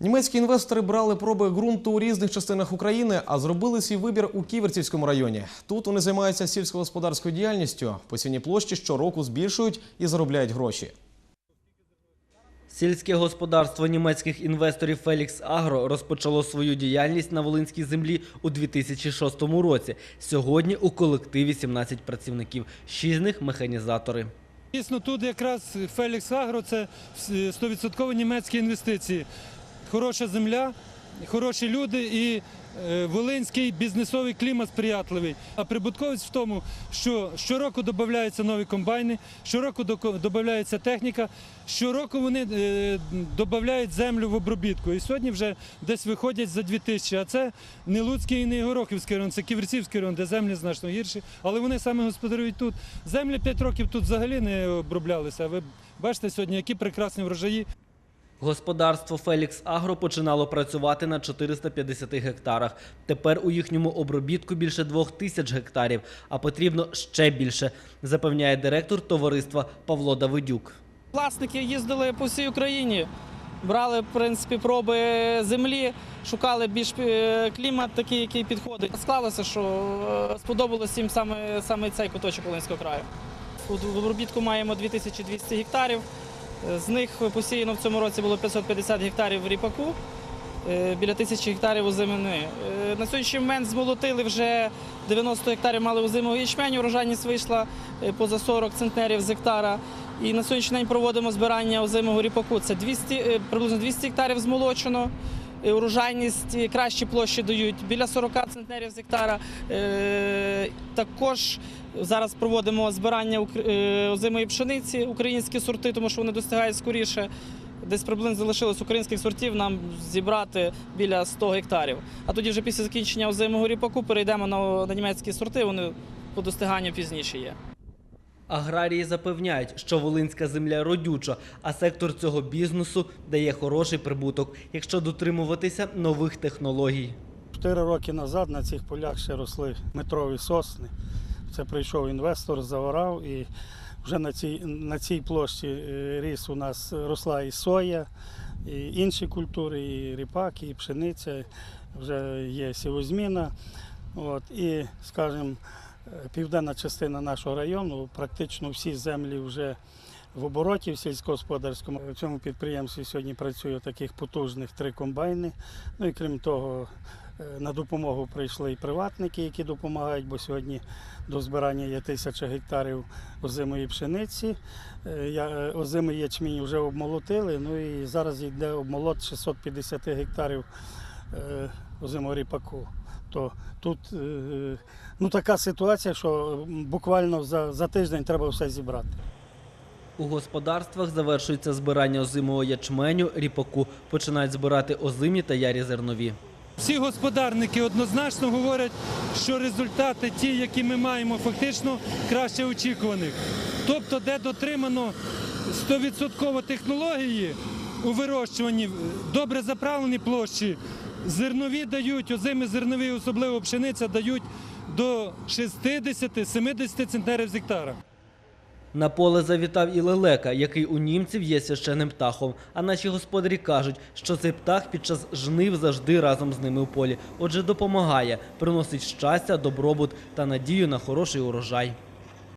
Німецькі інвестори брали проби ґрунту у різних частинах України, а зробили свій вибір у Ківерцівському районі. Тут вони займаються сільськогосподарською діяльністю. Посівні площі щороку збільшують і заробляють гроші. Сільське господарство німецьких інвесторів Фелікс Агро розпочало свою діяльність на Волинській землі у 2006 році. Сьогодні у колективі 17 працівників, 6 з них механізатори. Дійсно, тут якраз Фелікс Агро це 100% німецькі інвестиції. Хороша земля, хороші люди і е, волинський бізнесовий клімат сприятливий. А прибутковість в тому, що щороку додаються нові комбайни, щороку додається техніка, щороку вони е, додають землю в обробітку. І сьогодні вже десь виходять за 2 тисячі. А це не Луцький і не Горохівський район, це Ківерцівський район, де землі значно гірші. Але вони саме господарюють тут. Землі 5 років тут взагалі не оброблялися. А ви бачите сьогодні, які прекрасні врожаї. Господарство Фелікс Агро починало працювати на 450 гектарах. Тепер у їхньому обробітку більше двох тисяч гектарів, а потрібно ще більше, запевняє директор товариства Павло Давидюк. Власники їздили по всій Україні, брали в принципі проби землі, шукали більш е, клімат такий, який підходить. Склалося, що е, сподобалось їм саме, саме цей куточок Волинського краю. У обробітку маємо 2200 гектарів. З них посіяно в цьому році було 550 гектарів ріпаку, е, біля тисячі гектарів озимини. Е, На сьогоднішній момент змолотили вже 90 гектарів мали озимого ячменю, урожайність вийшла е, поза 40 центнерів з гектара. І на сьогоднішній день проводимо збирання озимого ріпаку. Це 200, е, приблизно 200 гектарів змолочено. Е, Урожайність кращі площі дають біля 40 центнерів з гектара. Е, Також зараз проводимо збирання е, озимої пшениці, українські сорти, тому що вони достигають скоріше. Десь приблизно залишилось українських сортів нам зібрати біля 100 гектарів. А тоді вже після закінчення озимого ріпаку перейдемо на німецькі сорти, вони по достиганню пізніше є. Аграрії запевняють, що волинська земля родюча, а сектор цього бізнесу дає хороший прибуток, якщо дотримуватися нових технологій. Чотири роки назад на цих полях ще росли метрові сосни. Це прийшов інвестор, заорав і вже на цій, на цій площі е, ріс у нас росла і соя, і інші культури, і ріпак, і пшениця, вже є сівозміна. От, і, скажімо, південна частина нашого району, практично всі землі вже в обороті в сільськогосподарському. В цьому підприємстві сьогодні працює таких потужних три комбайни. Ну і крім того, е, на допомогу прийшли і приватники, які допомагають, бо сьогодні до збирання є тисяча гектарів озимої пшениці. Е, е, Озимий ячмінь вже обмолотили, ну і зараз йде обмолот 650 гектарів е, озимого ріпаку. То тут е, ну, така ситуація, що буквально за, за тиждень треба все зібрати. У господарствах завершується збирання озимого ячменю, ріпаку. Починають збирати озимі та ярі зернові. Всі господарники однозначно говорять, що результати ті, які ми маємо, фактично краще очікуваних. Тобто, де дотримано 100% технології у вирощуванні, добре заправлені площі, зернові дають, озимі зернові, особливо пшениця, дають до 60-70 центнерів з гектара. На поле завітав і лелека, який у німців є священним птахом. А наші господарі кажуть, що цей птах під час жнив завжди разом з ними у полі. Отже, допомагає, приносить щастя, добробут та надію на хороший урожай.